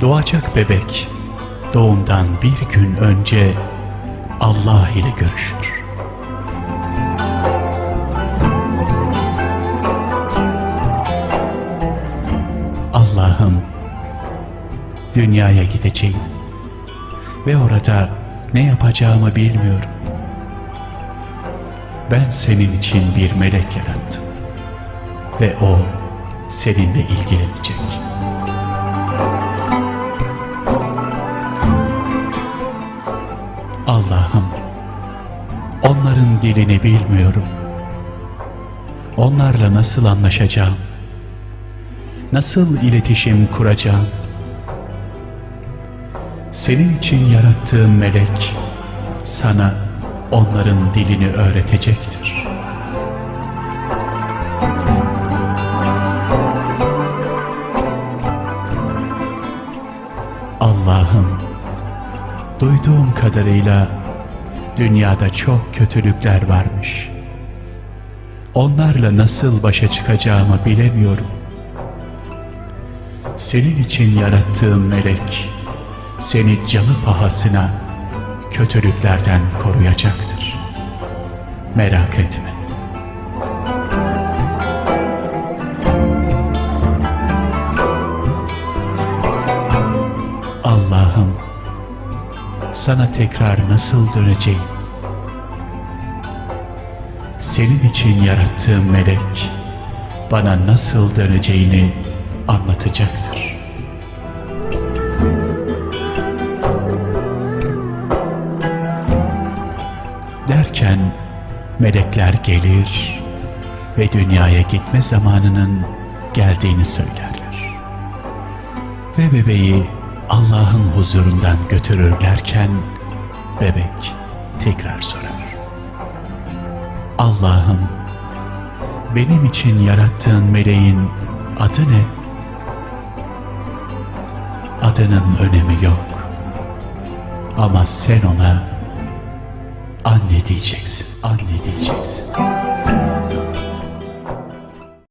Doğacak bebek doğumdan bir gün önce Allah ile görüşür. Allah'ım dünyaya gideceğim ve orada ne yapacağımı bilmiyorum. Ben senin için bir melek yarattım ve o seninle ilgilenecek. Onların dilini bilmiyorum. Onlarla nasıl anlaşacağım? Nasıl iletişim kuracağım? Senin için yarattığım melek sana onların dilini öğretecektir. Allah'ım duyduğum kadarıyla dünyada çok kötülükler varmış. Onlarla nasıl başa çıkacağımı bilemiyorum. Senin için yarattığım melek seni canı pahasına kötülüklerden koruyacaktır. Merak etme. Sana tekrar nasıl döneceğim? Senin için yarattığım melek bana nasıl döneceğini anlatacaktır. Derken melekler gelir ve dünyaya gitme zamanının geldiğini söylerler. Ve bebeği Allah'ın huzurundan götürürlerken bebek tekrar sorar. Allah'ım benim için yarattığın meleğin adı ne? Adının önemi yok. Ama sen ona anne diyeceksin, anne diyeceksin.